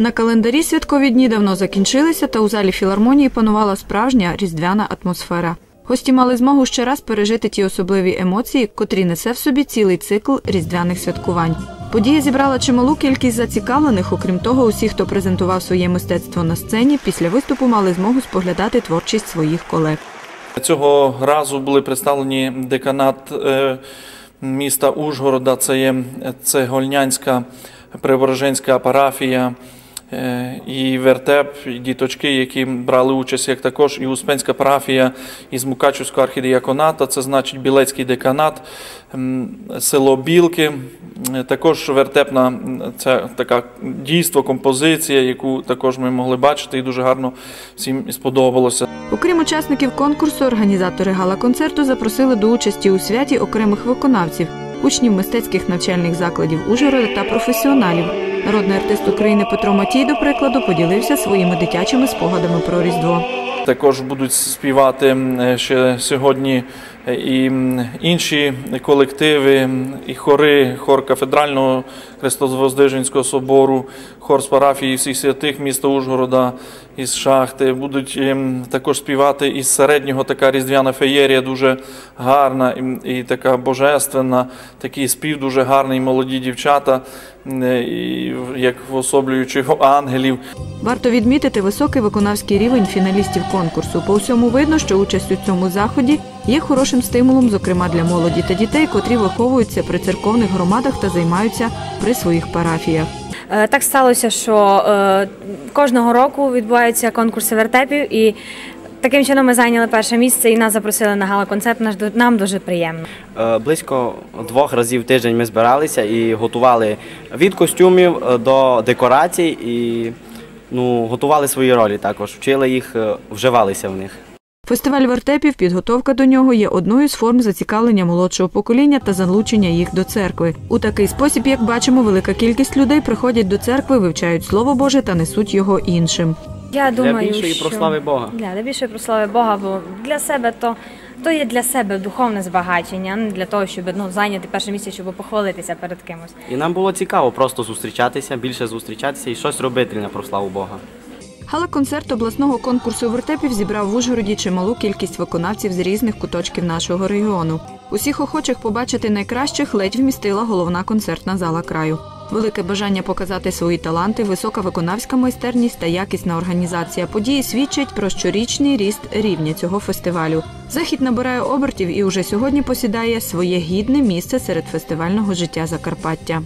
На календарі святкові дні давно закінчилися, та у залі філармонії панувала справжня різдвяна атмосфера. Гості мали змогу ще раз пережити ті особливі емоції, котрі несе в собі цілий цикл різдвяних святкувань. Подія зібрала чималу кількість зацікавлених. Окрім того, усі, хто презентував своє мистецтво на сцені, після виступу мали змогу споглядати творчість своїх колег. Цього разу були представлені деканат е, міста Ужгорода, це є Цегольнянська Преображенська парафія е, і вертеп, і діточки, які брали участь, як також і Успенська парафія із Мукачівського архідіаконата, це значить Білецький деканат, село Білки. Е, Також вертепна це така дійство, композиція, яку також ми могли бачити, і дуже гарно всім сподобалося. Окрім учасників конкурсу, організатори гала-концерту запросили до участі у святі окремих виконавців, учнів мистецьких навчальних закладів Ужгорода та професіоналів. Народний артист України Петро Матій, до прикладу, поділився своїми дитячими спогадами про Різдво. Також будуть співати ще сьогодні е, і інші колективи, і хори, хор кафедрального Христовоздвиженського собору, хор з парафії всіх святих міста Ужгорода із шахти. Будуть також співати із середнього така різдвяна феєрія, дуже гарна і, така божественна. Такий спів дуже гарний, молоді дівчата, е, як особлюючи ангелів. Варто відмітити високий виконавський рівень фіналістів конкурсу. По всьому видно, що участь у цьому заході є хорошим стимулом, зокрема для молоді та дітей, котрі виховуються при церковних громадах та займаються при своїх парафіях. Е, Так сталося, що е, кожного року відбуваються конкурси вертепів, і таким чином ми зайняли перше місце і нас запросили на гала-концерт. Нам дуже приємно. Е, Близько двох разів в тиждень ми збиралися і готували від костюмів до декорацій і ну, готували свої ролі також, вчили їх, е, вживалися в них. Фестиваль вертепів, підготовка до нього є одною з форм зацікавлення молодшого покоління та залучення їх до церкви. У такий спосіб, як бачимо, велика кількість людей приходять до церкви, вивчають слово Боже та несуть його іншим. Я думаю, більшої що... прослави Бога. Для, для більшої прослави Бога, бо для себе то, то є для себе духовне збагачення, а не для того, щоб ну, зайняти перше місце, щоб похвалитися перед кимось. І нам було цікаво просто зустрічатися, більше зустрічатися і щось робити на прославу Бога. Гала-концерт обласного конкурсу вертепів зібрав в Ужгороді чималу кількість виконавців з різних куточків нашого регіону. Усіх охочих побачити найкращих ледь вмістила головна концертна зала краю. Велике бажання показати свої таланти, висока виконавська майстерність та якісна організація події свідчать про щорічний ріст рівня цього фестивалю. Захід набирає обертів і уже сьогодні посідає своє гідне місце серед фестивального життя Закарпаття.